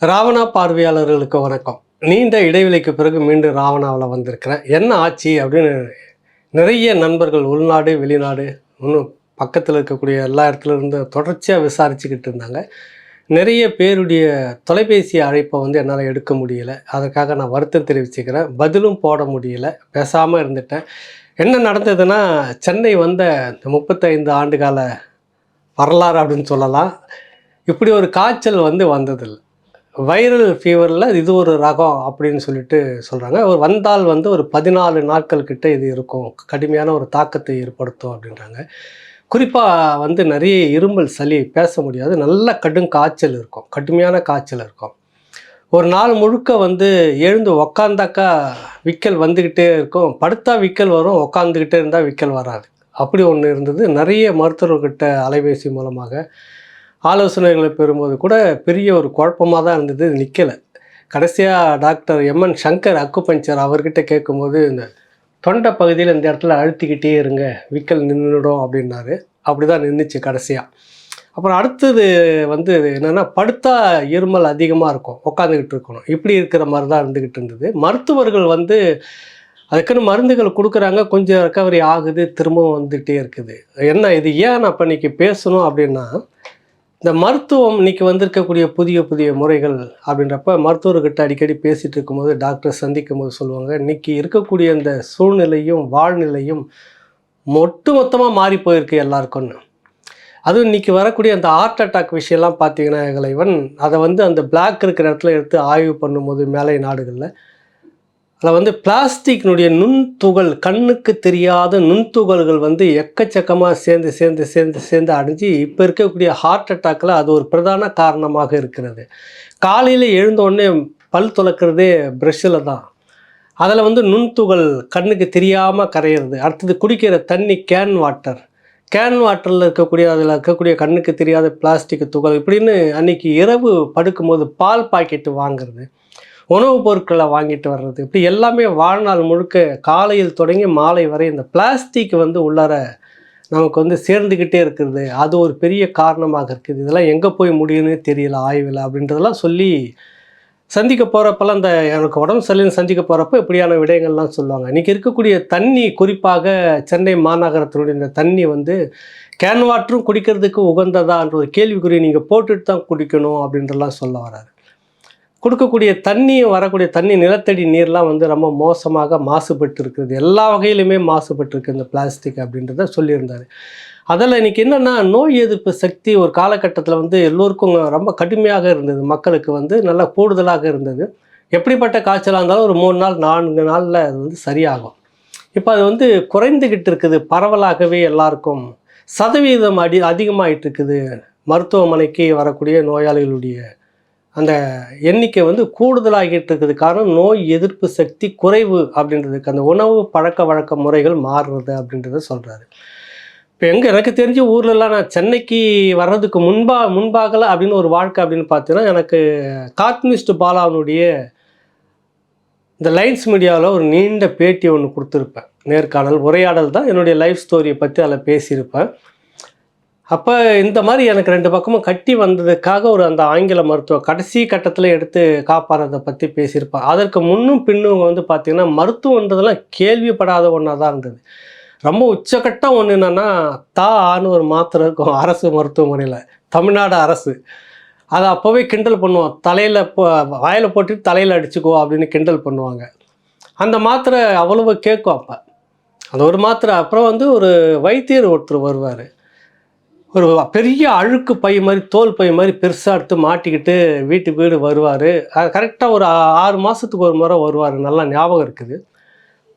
ராவணா பார்வையாளர்களுக்கு வணக்கம். நீண்ட இடைவெளிக்கு பிறகு மீண்டும் ராவணாவில் வந்திருக்கிறேன் என்ன ஆச்சு? அப்படின்னு நிறைய நண்பர்கள் உள்நாடு வெளிநாடு இன்னும் பக்கத்தில் இருக்கக்கூடிய எல்லா இடத்துல இருந்து தொடர்ச்சியாக விசாரிச்சுக்கிட்டு இருந்தாங்க. நிறைய பேருடைய தொலைபேசி அழைப்பை வந்து என்னால் எடுக்க முடியல. அதற்காக நான் வருத்தம் தெரிவிச்சுக்கிறேன். பதிலும் போட முடியல. பேசாமல் இருந்துட்டேன். என்ன நடந்ததுன்னா சென்னை வந்த இந்த முப்பத்தைந்து ஆண்டு கால வரலாறு அப்படின்னு சொல்லலாம். இப்படி ஒரு காய்ச்சல் வந்து வந்ததில்லை. வைரல் ஃபீவரில் இது ஒரு ரகம் அப்படின்னு சொல்லிட்டு சொல்கிறாங்க ஒரு வந்தால் வந்து ஒரு பதினாலு நாட்கள் கிட்ட இது இருக்கும். கடுமையான ஒரு தாக்கத்தை ஏற்படுத்தும் அப்படின்றாங்க. குறிப்பாக வந்து நிறைய இருமல் சளி பேச முடியாது. நல்ல கடும் காய்ச்சல் இருக்கும். கடுமையான காய்ச்சல் இருக்கும். ஒரு நாள் முழுக்க வந்து எழுந்து உக்காந்தாக்கா விக்கல் வந்துக்கிட்டே இருக்கும். படுத்தா விக்கல் வரும் உக்காந்துக்கிட்டே இருந்தால் விக்கல் வராது. அப்படி ஒன்று இருந்தது. நிறைய மருத்துவர்கிட்ட அலைபேசி மூலமாக ஆலோசனைகளை பெறும்போது கூட பெரிய ஒரு குழப்பமாக தான் இருந்தது. நிற்கலை கடைசியாக டாக்டர் எம்என் சங்கர் அக்குபஞ்சர் அவர்கிட்ட கேட்கும்போது இந்த தொண்டை பகுதியில் இந்த இடத்துல அழுத்திக்கிட்டே இருங்க விக்கல் நின்றுடும் அப்படின்னாரு. அப்படி தான் நின்றுச்சு கடைசியாக அப்புறம் அடுத்தது வந்து என்னென்னா படுத்தா இருமல் அதிகமாக இருக்கும். உட்காந்துக்கிட்டு இருக்கணும். இப்படி இருக்கிற மாதிரி தான் இருந்துக்கிட்டு இருந்தது. மருத்துவர்கள் வந்து அதுக்குன்னு மருந்துகள் கொடுக்குறாங்க. கொஞ்சம் ரெக்கவரி ஆகுது திரும்பவும் வந்துகிட்டே இருக்குது. என்ன இது ஏன் நான் இப்போ பேசணும் அப்படின்னா இந்த மருத்துவம் இன்னைக்கு வந்திருக்கக்கூடிய புதிய புதிய முறைகள் அப்படின்றப்ப மருத்துவர்கிட்ட அடிக்கடி பேசிகிட்டு இருக்கும்போது டாக்டர் சந்திக்கும் போது சொல்லுவாங்க இன்னைக்கு இருக்கக்கூடிய இந்த சூழ்நிலையும் வாழ்நிலையும் மொட்டு மொத்தமாக மாறி போயிருக்கு எல்லாருக்கும்னு. அதுவும் இன்றைக்கி வரக்கூடிய அந்த ஹார்ட் அட்டாக் விஷயம்லாம் பார்த்தீங்கன்னா இவன் அதை வந்து அந்த பிளாக் இருக்கிற இடத்துல எடுத்து ஆய்வு பண்ணும்போது மேலை நாடுகளில் அதில் வந்து பிளாஸ்டிக்னுடைய நுண்துகள் கண்ணுக்கு தெரியாத நுண்துகள்கள் வந்து எக்கச்சக்கமாக சேர்ந்து சேர்ந்து சேர்ந்து சேர்ந்து அடைஞ்சு இப்போ இருக்கக்கூடிய ஹார்ட் அட்டாக்கில் அது ஒரு பிரதான காரணமாக இருக்கிறது. காலையில் எழுந்தோடனே பல் துளக்கிறதே ப்ரெஷ்ஷில் தான். அதில் வந்து நுண்துகள் கண்ணுக்கு தெரியாமல் கரையிறது. அடுத்தது குடிக்கிற தண்ணி கேன் வாட்டர் கேன் வாட்டரில் இருக்கக்கூடிய அதில் இருக்கக்கூடிய கண்ணுக்கு தெரியாத பிளாஸ்டிக் துகள் இப்படின்னு அன்றைக்கி இரவு படுக்கும்போது பால் பாக்கெட்டு வாங்குறது. உணவுப் பொருட்களை வாங்கிட்டு வர்றது. இப்படி எல்லாமே வாழ்நாள் முழுக்க காலையில் தொடங்கி மாலை வரை இந்த பிளாஸ்டிக் வந்து உள்ளார நமக்கு வந்து சேர்ந்துக்கிட்டே இருக்கிறது அது ஒரு பெரிய காரணமாக இருக்குது. இதெல்லாம் எங்கே போய் முடியும்னு தெரியல ஆய்வில் அப்படின்றதெல்லாம் சொல்லி சந்திக்க போகிறப்பெல்லாம் இந்த எனக்கு உடம்பு சரியில்லைன்னு சந்திக்க போகிறப்ப இப்படியான விடயங்கள்லாம் சொல்லுவாங்க. இன்றைக்கி இருக்கக்கூடிய தண்ணி குறிப்பாக சென்னை மாநகரத்தினுடைய இந்த தண்ணி வந்து கேன் வாட்டரும் குடிக்கிறதுக்கு உகந்ததான்ற ஒரு கேள்விக்குறி நீங்கள் போட்டுட்டு தான் குடிக்கணும் அப்படின்றலாம் சொல்ல வராரு கொடுக்கக்கூடிய தண்ணி வரக்கூடிய தண்ணி நிலத்தடி நீர்லாம் வந்து ரொம்ப மோசமாக மாசுபட்டு இருக்குது எல்லா வகையிலுமே மாசுபட்டு இருக்குது இந்த பிளாஸ்டிக் அப்படின்றத சொல்லியிருந்தார். அதில் இன்றைக்கி என்னென்னா நோய் எதிர்ப்பு சக்தி ஒரு காலகட்டத்தில் வந்து எல்லோருக்கும் ரொம்ப கடுமையாக இருந்தது. மக்களுக்கு வந்து நல்லா கூடுதலாக இருந்தது. எப்படிப்பட்ட காய்ச்சலாக இருந்தாலும் ஒரு மூணு நாள் நான்கு நாளில் அது வந்து சரியாகும். இப்போ அது வந்து குறைந்துக்கிட்டு இருக்குது. பரவலாகவே எல்லாருக்கும் சதவீதம் அடி அதிகமாகிட்டு இருக்குது. மருத்துவமனைக்கு வரக்கூடிய நோயாளிகளுடைய அந்த எண்ணிக்கை வந்து கூடுதலாகிட்டு இருக்குது. காரணம் நோய் எதிர்ப்பு சக்தி குறைவு அப்படின்றதுக்கு அந்த உணவு பழக்க வழக்க முறைகள் மாறுறது அப்படின்றத சொல்கிறாரு இப்போ எங்கே எனக்கு தெரிஞ்ச ஊர்லலாம் நான் சென்னைக்கு வர்றதுக்கு முன்பா முன்பாகலை அப்படின்னு ஒரு வாழ்க்கை அப்படின்னு பார்த்தீங்கன்னா எனக்கு காத்மிஸ்ட் பாலாவனுடைய இந்த லைன்ஸ் மீடியாவில் ஒரு நீண்ட பேட்டி ஒன்று கொடுத்துருப்பேன். நேர்காணல் உரையாடல் தான் என்னுடைய லைஃப் ஸ்டோரியை பற்றி அதில் பேசியிருப்பேன். அப்போ இந்த மாதிரி எனக்கு ரெண்டு பக்கமும் கட்டி வந்ததுக்காக ஒரு அந்த ஆங்கில மருத்துவ கடைசி கட்டத்தில் எடுத்து காப்பாறதை பற்றி பேசியிருப்பாள் அதற்கு முன்னும் பின்னும் வந்து பார்த்திங்கன்னா மருத்துவன்றதெல்லாம் கேள்விப்படாத ஒன்றா தான் இருந்தது. ரொம்ப உச்சக்கட்டம் ஒன்று என்னென்னா தா ஆன்னு ஒரு மாத்திரை இருக்கும் அரசு மருத்துவமனையில் தமிழ்நாடு அரசு. அதை அப்போவே கிண்டல் பண்ணுவோம். தலையில் வாயில் போட்டு தலையில் அடிச்சுக்கோ அப்படின்னு கிண்டல் பண்ணுவாங்க. அந்த மாத்திரை அவ்வளவு கேட்கும் அப்போ. அந்த ஒரு மாத்திரை. அப்புறம் வந்து ஒரு வைத்தியர் ஒருத்தர் வருவார். ஒரு பெரிய அழுக்கு பை மாதிரி தோல் பை மாதிரி பெருசாக எடுத்து மாட்டிக்கிட்டு வீட்டுக்கு வீடு வருவார். கரெக்டாக ஒரு ஆறு மாதத்துக்கு ஒரு முறை வருவார். நல்லா ஞாபகம் இருக்குது.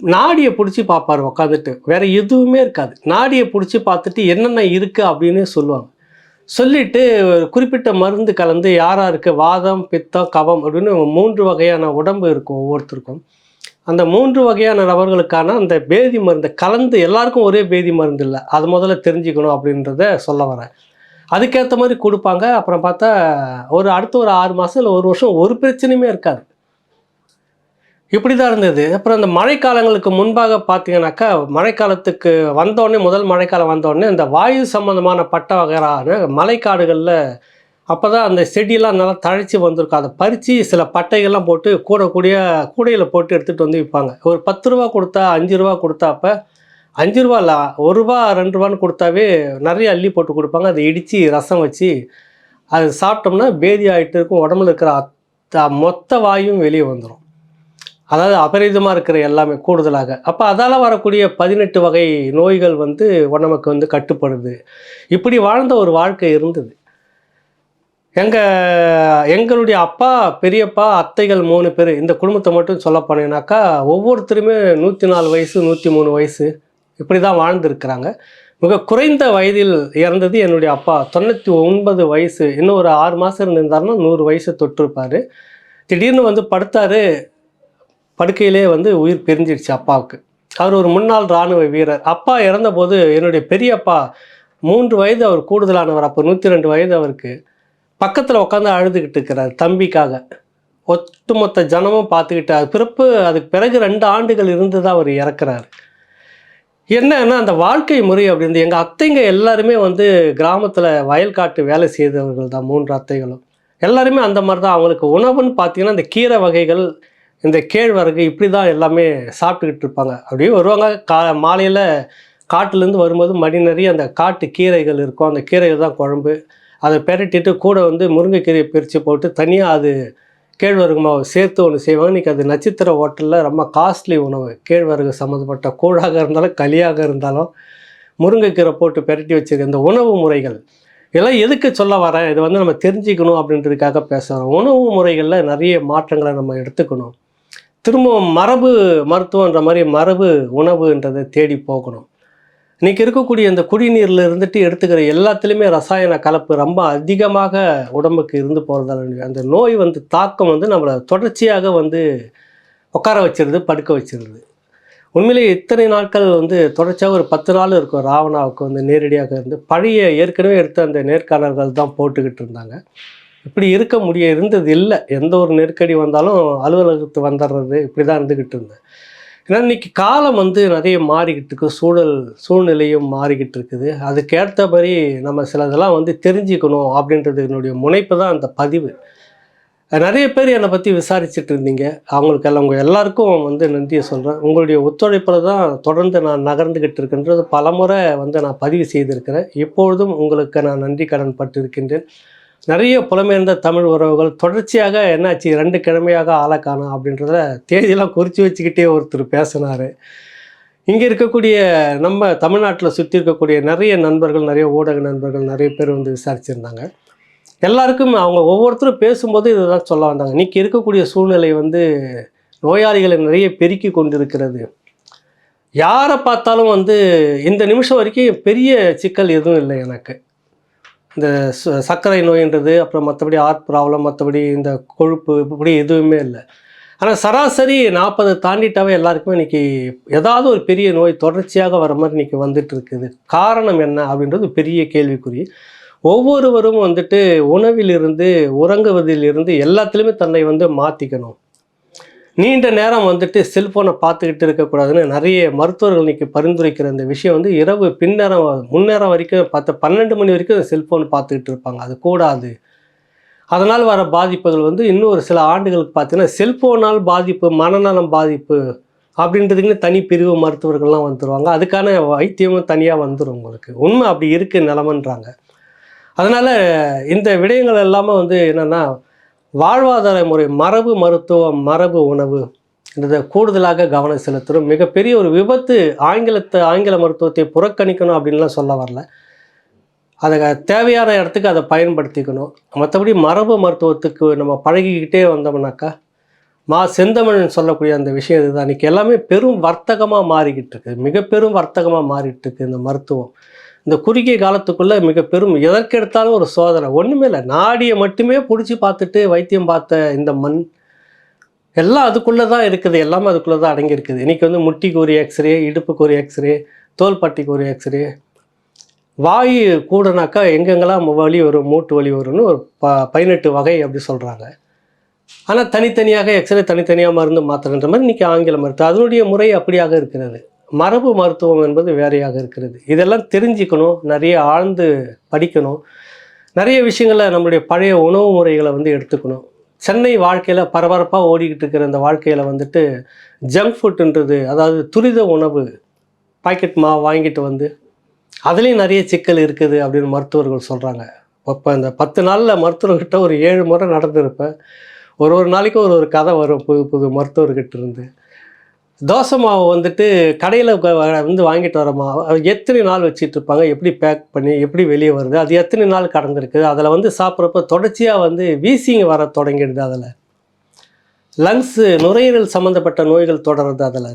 நாடியை பிடிச்சி பார்ப்பார் உக்காந்துட்டு. வேறு எதுவுமே இருக்காது. நாடியை பிடிச்சி பார்த்துட்டு என்னென்ன இருக்குது அப்படின்னு சொல்லுவாங்க. சொல்லிட்டு ஒரு குறிப்பிட்ட மருந்து கலந்து யாராக இருக்குது வாதம் பித்தம் கவம் அப்படின்னு மூன்று வகையான உடம்பு இருக்கும் ஒவ்வொருத்தருக்கும். அந்த மூன்று வகையான நபர்களுக்கான அந்த பேதி மருந்து கலந்து எல்லாருக்கும் ஒரே பேதி மருந்து இல்லை. அது முதல்ல தெரிஞ்சுக்கணும் அப்படின்றத சொல்ல வரேன். அதுக்கேற்ற மாதிரி கொடுப்பாங்க. அப்புறம் பார்த்தா ஒரு அடுத்த ஒரு ஆறு மாதம் இல்லை ஒரு வருஷம் ஒரு பிரச்சனையுமே இருக்காது. இப்படி தான் இருந்தது. அப்புறம் அந்த மழைக்காலங்களுக்கு முன்பாக பார்த்தீங்கன்னாக்கா மழைக்காலத்துக்கு வந்தோடனே முதல் மழைக்காலம் வந்தோடனே இந்த வாயு சம்பந்தமான பட்ட வகையான மழைக்காடுகளில் அப்போ தான் அந்த செடியெல்லாம் நல்லா தழைச்சி வந்திருக்கும். அதை பறித்து சில பட்டைகள்லாம் போட்டு கூட கூடிய கூடையில் போட்டு எடுத்துகிட்டு வந்து விற்பாங்க ஒரு பத்து ரூபா கொடுத்தா அஞ்சு ரூபா கொடுத்தா அப்போ அஞ்சு ரூபா இல்லை ஒரு ரூபா ரெண்டு ரூபான்னு கொடுத்தாவே நிறைய அள்ளி போட்டு கொடுப்பாங்க. அதை இடித்து ரசம் வச்சு அது சாப்பிட்டோம்னா பேதி ஆகிட்டு இருக்கும். உடம்புல இருக்கிற அத்த மொத்த வாயும் வெளியே வந்துடும் அதாவது அபரிதமாக இருக்கிற எல்லாமே கூடுதலாக. அப்போ அதால் வரக்கூடிய பதினெட்டு வகை நோய்கள் வந்து உடம்புக்கு வந்து கட்டுப்படுது. இப்படி வாழ்ந்த ஒரு வாழ்க்கை இருந்தது. எங்கள் எங்களுடைய அப்பா பெரியப்பா அத்தைகள் மூணு பேர் இந்த குடும்பத்தை மட்டும் சொல்ல போனீங்கன்னாக்கா ஒவ்வொருத்தருமே நூற்றி நாலு வயசு நூற்றி மூணு வயசு இப்படி தான் வாழ்ந்துருக்கிறாங்க. மிக குறைந்த வயதில் இறந்தது என்னுடைய அப்பா. தொண்ணூற்றி ஒன்பது வயசு இன்னும் ஒரு ஆறு மாதம் இருந்திருந்தாருன்னா நூறு வயசு தொட்டிருப்பார். திடீர்னு வந்து படுத்தார். படுக்கையிலே வந்து உயிர் பிரிஞ்சிடுச்சு அப்பாவுக்கு. அவர் ஒரு முன்னாள் இராணுவ வீரர். அப்பா இறந்தபோது என்னுடைய பெரியப்பா மூன்று வயது அவர் கூடுதலானவர். அப்போ நூற்றி ரெண்டு வயது அவருக்கு. பக்கத்தில் உட்காந்து அழுதுகிட்டு இருக்கிறார் தம்பிக்காக. ஒட்டுமொத்த ஜனமும் பார்த்துக்கிட்டு அது பிறப்பு அதுக்கு பிறகு ரெண்டு ஆண்டுகள் இருந்து தான் அவர் இறக்குறாரு. என்னன்னா அந்த வாழ்க்கை முறை அப்படின்னு எங்கள் அத்தைங்க எல்லாருமே வந்து கிராமத்தில் வயல்காட்டு வேலை செய்தவர்கள் தான் மூன்று அத்தைகளும். எல்லாருமே அந்த மாதிரி தான் அவங்களுக்கு உணவுன்னு பார்த்தீங்கன்னா இந்த கீரை வகைகள் இந்த கேழ்வரகு இப்படி தான் எல்லாமே சாப்பிட்டுக்கிட்டு இருப்பாங்க. அப்படியே வருவாங்க. கா மாலையில் காட்டுலேருந்து வரும்போது மணி நிறைய அந்த காட்டு கீரைகள் இருக்கும். அந்த கீரைகள் தான் குழம்பு. அதை பெரட்டிட்டு கூட வந்து முருங்கைக்கீரையை பிரித்து போட்டு தனியாக அது கேழ்வரகு மாவு சேர்த்து ஒன்று செய்வாங்க. இன்றைக்கி அது நட்சத்திர ஹோட்டலில் ரொம்ப காஸ்ட்லி உணவு. கேழ்வரகு சம்மந்தப்பட்ட கூழாக இருந்தாலும் களியாக இருந்தாலும் முருங்கைக்கீரை போட்டு பெரட்டி வச்சிருக்க இந்த உணவு முறைகள். இதெல்லாம் எதுக்கு சொல்ல வரேன்? இது வந்து நம்ம தெரிஞ்சுக்கணும் அப்படின்றதுக்காக பேசுகிறோம் உணவு முறைகளில் நிறைய மாற்றங்களை நம்ம எடுத்துக்கணும். திரும்பவும் மரபு மருத்துவன்ற மாதிரி மரபு உணவுன்றதை தேடி போகணும். இன்றைக்கி இருக்கக்கூடிய இந்த குடிநீரில் இருந்துட்டு எடுத்துக்கிற எல்லாத்துலேயுமே ரசாயன கலப்பு ரொம்ப அதிகமாக உடம்புக்கு இருந்து போகிறதால அந்த நோய் வந்து தாக்கம் வந்து நம்மளை தொடர்ச்சியாக வந்து உட்கார வச்சிருது படுக்க வச்சிருது. உண்மையிலேயே இத்தனை நாட்கள் வந்து தொடர்ச்சியாக ஒரு பத்து நாள் இருக்கும் ராவணாவுக்கு வந்து நேரடியாக இருந்து. பழைய ஏற்கனவே எடுத்த அந்த நேர்காணல்கள் தான் போட்டுக்கிட்டு இருந்தாங்க. இப்படி இருக்க முடிய இருந்தது இல்லை. எந்த ஒரு நெருக்கடி வந்தாலும் அலுவலகத்துக்கு வந்துடுறது இப்படி தான் இருந்துக்கிட்டு இருந்தேன் ஏன்னா இன்றைக்கி காலம் வந்து நிறைய மாறிக்கிட்டு இருக்கு சூழல் சூழ்நிலையும் மாறிக்கிட்டு இருக்குது அதுக்கேற்றபடி நம்ம சிலதெல்லாம் வந்து தெரிஞ்சுக்கணும் அப்படின்றது என்னுடைய முனைப்பு தான் அந்த பதிவு. நிறைய பேர் என்னை பற்றி விசாரிச்சுட்டு இருந்தீங்க. அவங்களுக்கு எல்லாம் உங்கள் எல்லாருக்கும் வந்து நன்றியை சொல்கிறேன் உங்களுடைய ஒத்துழைப்பில் தான் தொடர்ந்து நான் நகர்ந்துக்கிட்டு இருக்கின்றது. பலமுறை வந்து நான் பதிவு செய்திருக்கிறேன். எப்பொழுதும் உங்களுக்கு நான் நன்றி கடன் பட்டிருக்கின்றேன். நிறைய புலமையர்ந்த தமிழ் உறவுகள் தொடர்ச்சியாக என்னாச்சு? ரெண்டு கிழமையாக ஆளை காணோம் அப்படின்றத தேதியெல்லாம் குறித்து வச்சுக்கிட்டே ஒருத்தர் பேசினார். இங்கே இருக்கக்கூடிய நம்ம தமிழ்நாட்டில் சுற்றி இருக்கக்கூடிய நிறைய நண்பர்கள் நிறைய ஊடக நண்பர்கள் நிறைய பேர் வந்து விசாரிச்சிருந்தாங்க. எல்லாருக்கும் அவங்க ஒவ்வொருத்தரும் பேசும்போது இதெல்லாம் சொல்ல வந்தாங்க. இன்றைக்கி இருக்கக்கூடிய சூழ்நிலை வந்து நோயாளிகளை நிறைய பெருக்கி கொண்டிருக்கிறது. யாரை பார்த்தாலும் வந்து இந்த நிமிஷம் வரைக்கும் பெரிய சிக்கல் எதுவும் இல்லை எனக்கு. இந்த ச- சர்க்கரை நோயின்றது அப்புறம் மற்றபடி ஆர்ட் ப்ராப்ளம் மற்றபடி இந்த கொழுப்பு இப்படி எதுவுமே இல்லை. ஆனால் சராசரி நாற்பது தாண்டிட்டாவே எல்லாருக்குமே இன்றைக்கி ஏதாவது ஒரு பெரிய நோய் தொடர்ச்சியாக வர மாதிரி இன்றைக்கி வந்துட்டு இருக்குது காரணம் என்ன அப்படின்றது பெரிய கேள்விக்குறி. ஒவ்வொருவரும் வந்துட்டு உணவிலிருந்து உறங்குவதிலிருந்து எல்லாத்துலேயுமே தன்னை வந்து மாற்றிக்கணும் நீண்ட நேரம் வந்துட்டு செல்ஃபோனை பார்த்துக்கிட்டு இருக்கக்கூடாதுன்னு நிறைய மருத்துவர்கள் இன்றைக்கி பரிந்துரைக்கிற இந்த விஷயம் வந்து இரவு பின்னேரம் முன்னேரம் வரைக்கும் பத்து பன்னெண்டு மணி வரைக்கும் செல்ஃபோன் பார்த்துக்கிட்டு இருப்பாங்க. அது கூடாது. அதனால் வர பாதிப்புகள் வந்து இன்னும் ஒரு சில ஆண்டுகளுக்கு பார்த்தீங்கன்னா செல்ஃபோனால் பாதிப்பு மனநலம் பாதிப்பு அப்படின்றதுக்குன்னு தனி பிரிவு மருத்துவர்கள்லாம் வந்துடுவாங்க அதுக்கான வைத்தியமும் தனியாக வந்துடும் உங்களுக்கு. உண்மை அப்படி இருக்குது நிலமன்றாங்க. அதனால் இந்த விடயங்கள் எல்லாமே வந்து என்னென்னா வாழ்வாதார முறை மரபு மருத்துவம் மரபு உணவு என்றதை கூடுதலாக கவனம் செலுத்தணும். மிகப்பெரிய ஒரு விபத்து ஆங்கிலத்தை ஆங்கில மருத்துவத்தை புறக்கணிக்கணும் அப்படின்லாம் சொல்ல வரல. அதை தேவையான இடத்துக்கு அதை பயன்படுத்திக்கணும். மற்றபடி மரபு மருத்துவத்துக்கு நம்ம பழகிக்கிட்டே வந்தோம்னாக்கா மா செந்தமிழன் சொல்லக்கூடிய அந்த விஷயம் இதுதான். இன்றைக்கி எல்லாமே பெரும் வர்த்தகமாக மாறிக்கிட்டு இருக்கு. மிக பெரும் வர்த்தகமாக மாறிட்டு இருக்கு இந்த மருத்துவம். இந்த குறுகிய காலத்துக்குள்ளே மிக பெரும் எதற்கெடுத்தாலும் ஒரு சோதனை. ஒன்றுமே இல்லை. நாடியை மட்டுமே பிடிச்சி பார்த்துட்டு வைத்தியம் பார்த்த இந்த மண் எல்லாம் அதுக்குள்ளே தான் இருக்குது. எல்லாமே அதுக்குள்ளே தான் அடங்கியிருக்குது. இன்றைக்கி வந்து முட்டிக்கு ஒரு எக்ஸ்ரே இடுப்புக்கு ஒரு எக்ஸ்ரே தோள்பட்டிக்கு ஒரு எக்ஸ்ரே வாயு கூடனாக்கா எங்கெங்கெல்லாம் வலி வரும் மூட்டு வலி வரும்னு ஒரு ப பதினெட்டு வகை அப்படி சொல்கிறாங்க ஆனால் தனித்தனியாக எக்ஸ்ரே தனித்தனியாக மருந்து மாத்திரன்ற மாதிரி இன்றைக்கி ஆங்கில மருத்துவம் அதனுடைய முறை அப்படியாக இருக்கிறது. மரபு மருத்துவம் என்பது வேறையாக இருக்கிறது. இதெல்லாம் தெரிஞ்சுக்கணும் நிறைய ஆழ்ந்து படிக்கணும். நிறைய விஷயங்களை நம்மளுடைய பழைய உணவு முறைகளை வந்து எடுத்துக்கணும். சென்னை வாழ்க்கையில் பரபரப்பாக ஓடிக்கிட்டு இருக்கிற இந்த வாழ்க்கையில் வந்துட்டு ஜங்க் ஃபுட்டுன்றது அதாவது துரித உணவு பாக்கெட் மாவு வாங்கிட்டு வந்து அதுலேயும் நிறைய சிக்கல் இருக்குது அப்படின்னு மருத்துவர்கள் சொல்கிறாங்க இப்போ இந்த பத்து நாளில் மருத்துவர்கிட்ட ஒரு ஏழு முறை நடந்திருப்பேன் ஒரு ஒரு நாளைக்கும் ஒரு ஒரு கதை வரும் புது புது மருத்துவர்கிட்ட இருந்து. தோசை மாவு வந்துட்டு கடையில் வந்து வாங்கிட்டு வர மாவு எத்தனை நாள் வச்சுட்டு இருப்பாங்க எப்படி பேக் பண்ணி எப்படி வெளியே வருது அது எத்தனை நாள் கடந்திருக்கு அதில் வந்து சாப்பிட்றப்ப தொடர்ச்சியாக வந்து வீசிங் வர தொடங்கிடுது அதில். லங்ஸு நுரையீரல் சம்மந்தப்பட்ட நோய்கள் தொடருது அதில்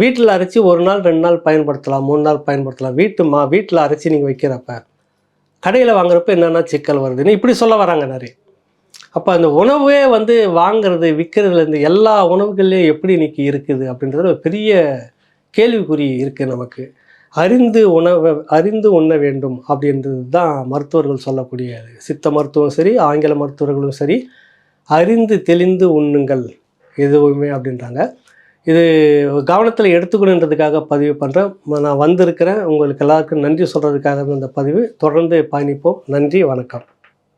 வீட்டில் அரைச்சி ஒரு நாள் ரெண்டு நாள் பயன்படுத்தலாம் மூணு நாள் பயன்படுத்தலாம். வீட்டு மா வீட்டில் அரைச்சி நீங்கள் வைக்கிறப்ப கடையில் வாங்குறப்ப என்னென்ன சிக்கல் வருதுன்னு இப்படி சொல்ல வராங்க நிறைய. அப்போ அந்த உணவே வந்து வாங்கிறது விற்கிறதுலேருந்து எல்லா உணவுகள்லேயும் எப்படி இன்னைக்கு இருக்குது அப்படின்றது ஒரு பெரிய கேள்விக்குறி இருக்குது நமக்கு. அறிந்து உணவை அறிந்து உண்ண வேண்டும் அப்படின்றது தான் மருத்துவர்கள் சொல்லக்கூடியது சித்த மருத்துவம் சரி ஆங்கில மருத்துவர்களும் சரி அறிந்து தெளிந்து உண்ணுங்கள் எதுவுமே அப்படின்றாங்க. இது கவனத்தில் எடுத்துக்கணுன்றதுக்காக பதிவு பண்ணுறேன் நான் வந்திருக்கிறேன். உங்களுக்கு எல்லாருக்கும் நன்றி சொல்கிறதுக்காக இந்த பதிவு. தொடர்ந்து பயணிப்போம். நன்றி வணக்கம்.